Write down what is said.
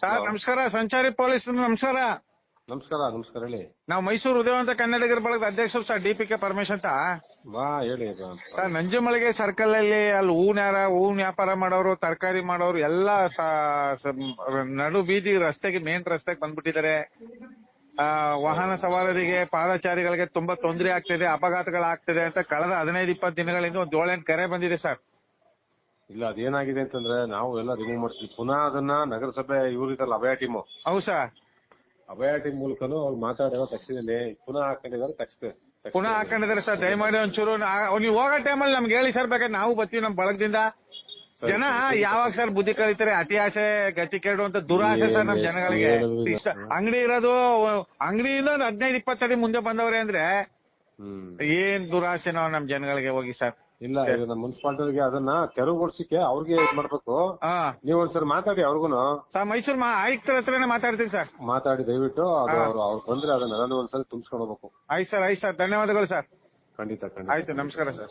Sir ನಮಸ್ಕಾರ ಸಂಚಾರಿ police ನಮಸ್ಕಾರ. ನಮಸ್ಕಾರ ನಮಸ್ಕಾರ ಹೇಳಿ. ನಾವು ಮೈಸೂರು ಉದಯವಂತ ಕನ್ನಡಿಗರ ಬಳಗದ ಅಧ್ಯಕ್ಷರು sir D P K Paramesh ಅಂತ. ಬಾ ಹೇಳಿ ಸರ್. ನಂಜಮಳಿಗೆ ಸರ್ಕಲ್ ಅಲ್ಲಿ ಅಲ್ಲಿ ಹೂವಿನ ಯಾರ ಹೂವಿನ ವ್ಯಾಪಾರ ಮಾಡೋರು ತರಕಾರಿ ಮಾಡೋರು ಎಲ್ಲ ನಡು ಬೀದಿ ರಸ್ತೆಗೆ ಮೇನ್ ರಸ್ತೆಗೆ ಬಂದ್ಬಿಟ್ಟಿದ್ದಾರೆ. ವಾಹನ ಸವಾರರಿಗೆ ಪಾದಚಾರಿಗಳಿಗೆ ತುಂಬಾ ತೊಂದರೆ ಆಗ್ತಿದೆ ಅಪಘಾತಗಳಾಗ್ತಿದೆ ಅಂತ ಕಳೆದ ಹದಿನೈದು ಇಪ್ಪತ್ತು ದಿನಗಳಿಂದ ಒಂದು ಏಳೆಂಟು ಕರೆ ಬಂದಿದೆ ಸರ್. ಇಲ್ಲ ಅದೇನಾಗಿದೆ ಅಂತಂದ್ರೆ ನಾವು ಎಲ್ಲ ರಿಮೂವ್ ಮಾಡ್ತೀವಿ ಪುನಃ ಅದನ್ನ ನಗರಸಭೆ ಇವ್ರಿದ್ದಲ್ಲ ಅಭಯ ಟೀಮು ಹೌದು ಸರ್ ಅಭಯ ಟೀಮ್ ಮೂಲಕನು ಅವ್ರು ಮಾತಾಡಿರೋ ತಕ್ಷಣದಲ್ಲಿ ಪುನಃ ಹಾಕೊಂಡಿದ್ದಾರೆ ತಕ್ಷಣ ಪುನಃ ಹಾಕೊಂಡಿದ್ದಾರೆ ಸರ್ ದಯಮಾಡಿ ಒಂಚೂರು ನಾ- ನೀವು ಹೋಗೋ ಟೈಮಲ್ಲಿ ನಮ್ಗೆ ಹೇಳಿ ಸರ್ ಬೇಕಾದ್ರೆ ನಾವು ಬರ್ತೀವಿ ನಮ್ಮ ಬಳಗದಿಂದ ಸರಿ, ಜನ ಸರಿ. ಯಾವಾಗ ಸರ್ ಬುದ್ಧಿ ಕಲಿತಾರೆ ಅತಿ ಆಸೆ ಗತಿ ಕೇಳುವಂತ ದುರಾಸೆ ಸರ್ ನಮ್ ಜನಗಳಿಗೆ ಅಂಗಡಿ. ಇಷ್ಟ ಅಂಗಡಿ ಇರೋದು ಅಂಗಡಿಯಿಂದ ಹದಿನೈದು ಹದಿನೈದು ಅಡಿ ಮುಂದೆ ಬಂದವ್ರೆ ಅಂದ್ರೆ ಹ್ಮ್. ಏನ್ ನಾವು ನಮ್ ಜನಗಳಿಗೆ ಹೋಗಿ ಸರ್? ಇಲ್ಲ ಈಗ ನಮ್ಮ ಮುನ್ಸಿಪಾಲಿಟಿಗೆ ಅದನ್ನ ತೆರವುಗೊಳಿಸಿಕೆ ಅವ್ರಿಗೆ ಇದ್ ಮಾಡ್ಬೇಕು. ಹಾ. ನೀವ್ ಒಂದ್ಸರಿ ಮಾತಾಡಿ ಅವ್ರಿಗೂನು. ಸರ್ ಮೈಸೂರು ಮಾ ಆಯುಕ್ತರ ಹತ್ರನೇ ಮಾತಾಡ್ತೀನಿ ಸರ್. ಮಾತಾಡಿ ದಯವಿಟ್ಟು ಅದು. ಅವ್ರು ಅವ್ರು ಬಂದ್ರೆ ಅದನ್ನ ನಾನು ಒಂದ್ಸರಿ ತುಂಬಿಸ್ಕೊಂಡು ಹೋಗ್ಬೇಕು. ಆಯ್ತು ಸರ್ ಆಯ್ತು ಸರ್. ಧನ್ಯವಾದಗಳು ಸರ್. ಖಂಡಿತ ಖಂಡಿತ. ಆಯ್ತು ನಮಸ್ಕಾರ ಸರ್.